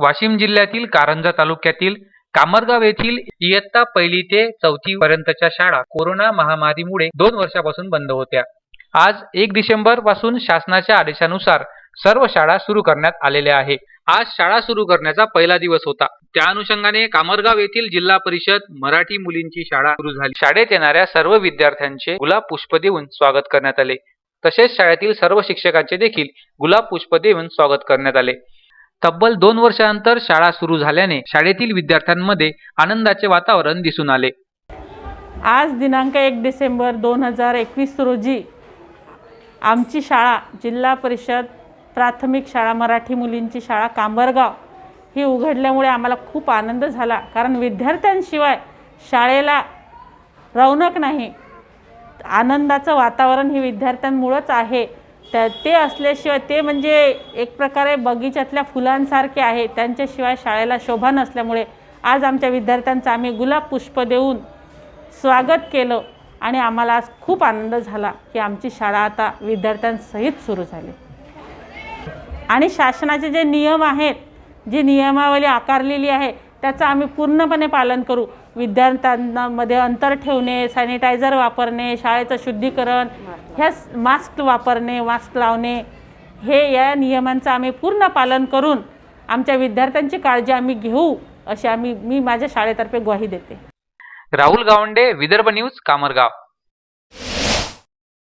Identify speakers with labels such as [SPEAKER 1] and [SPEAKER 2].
[SPEAKER 1] वाशिम जिल्ह्यातील कारंजा तालुक्यातील कामरगाव येथील इयत्ता पहिली ते चौथी पर्यंतच्या शाळा कोरोना महामारीमुळे दोन वर्षापासून बंद होत्या. आज एक डिसेंबरपासून शासनाच्या आदेशानुसार सर्व शाळा सुरू करण्यात आलेल्या आहे आज शाळा सुरू करण्याचा पहिला दिवस होता. त्या अनुषंगाने कामरगाव येथील जिल्हा परिषद मराठी मुलींची शाळा सुरू झाली. शाळेत येणाऱ्या सर्व विद्यार्थ्यांचे गुलाब पुष्प देऊन स्वागत करण्यात आले. तसेच शाळेतील सर्व शिक्षकांचे देखील गुलाब पुष्प देऊन स्वागत करण्यात आले. तब्बल दोन वर्षानंतर शाळा सुरू झाल्याने शाळेतील विद्यार्थ्यांमध्ये आनंदाचे वातावरण दिसून आले.
[SPEAKER 2] आज दिनांक एक डिसेंबर दोन हजार एकवीस रोजी आमची शाळा जिल्हा परिषद प्राथमिक शाळा मराठी मुलींची शाळा कांबरगाव ही उघडल्यामुळे आम्हाला खूप आनंद झाला. कारण विद्यार्थ्यांशिवाय शाळेला रौनक नाही. आनंदाचं वातावरण हे विद्यार्थ्यांमुळंच आहे. त्या ते असल्याशिवाय ते म्हणजे एक प्रकारे बगीच्यातल्या फुलांसारखे आहे. त्यांच्याशिवाय शाळेला शोभा नसल्यामुळे आज आमच्या विद्यार्थ्यांचं आम्ही गुलाब पुष्प देऊन स्वागत केलं आणि आम्हाला आज खूप आनंद झाला की आमची शाळा आता विद्यार्थ्यांसहित सुरू झाली. आणि शासनाचे जे नियम आहेत जी नियमावली आकारलेली आहे त्याचं आम्ही पूर्णपणे पालन करू. विद्यार्थ्यांमध्ये अंतर ठेवणे सॅनिटायझर वापरणे शाळेचं शुद्धीकरण ह्या मास्क वापरणे मास्क लावणे हे या नियमांचं आम्ही पूर्ण पालन करून आमच्या विद्यार्थ्यांची काळजी आम्ही घेऊ अशी आम्ही मी माझ्या शाळेतर्फे ग्वाही देते.
[SPEAKER 1] राहुल गावंडे विदर्भ न्यूज कामरगाव.